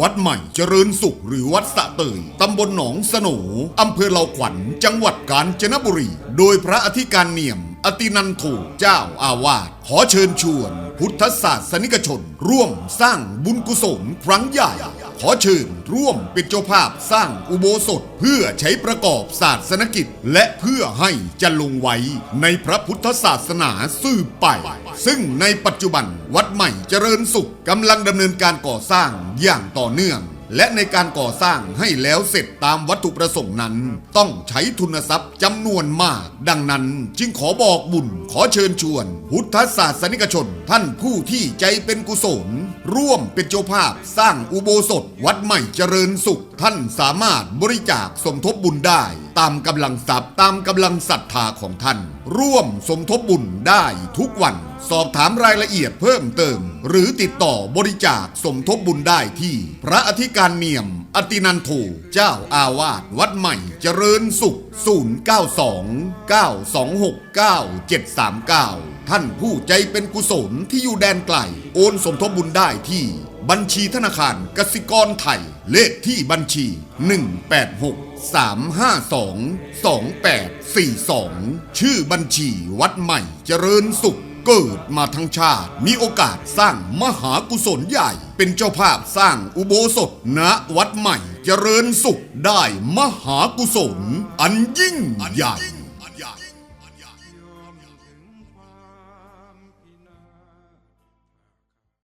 วัดใหม่เจริญสุขหรือวัดสะเตยตำบลหนองสนูอำเภอเหล่าขวัญ จังหวัดกาญจนบุรี โดยพระอธิการเนียม อตินันโทเจ้าอาวาสขอเชิญชวน พุทธศาสนิกชน ร่วมสร้างบุญกุศลครั้งใหญ่ ขอเชิญร่วมเป็นเจ้าภาพสร้างอุโบสถเพื่อใช้ประกอบศาสนกิจ และเพื่อให้จะลงไว้ในพระพุทธศาสนาสืบไป ซึ่งในปัจจุบันวัดใหม่เจริญสุขกำลังดำเนินการก่อสร้างอย่างต่อเนื่อง และในการก่อสร้างให้แล้วเสร็จตามวัตถุประสงค์นั้น ต้องใช้ทุนทรัพย์จำนวนมาก ดังนั้นจึงขอบอกบุญขอเชิญชวน พุทธศาสนิกชน ท่านผู้ที่ใจเป็นกุศล ร่วมเป็นเจ้าภาพสร้างอุโบสถวัดใหม่เจริญสุข ท่านสามารถบริจาคสมทบบุญได้ ตามกำลังทรัพย์ตามกำลังศรัทธาของท่าน ร่วมสมทบบุญได้ทุกวัน สอบถามรายละเอียดเพิ่มเติม หรือติดต่อบริจาคสมทบบุญได้ที่ พระอธิการเนียม อตินันโทเจ้าอาวาสวัดใหม่เจริญสุข 092 926 9739 ท่านผู้ใจเป็นกุศลที่อยู่แดนไกล โอนสมทบบุญได้ที่ บัญชีธนาคารกสิกรไทย เลขที่บัญชี 186 352 2842 ชื่อบัญชีวัดใหม่เจริญสุข เกิดมาทั้งชาติ มีโอกาสสร้างมหากุศลใหญ่ เป็นเจ้าภาพสร้างอุโบสถณวัดใหม่เจริญสุขได้มหากุศล อันยิ่งใหญ่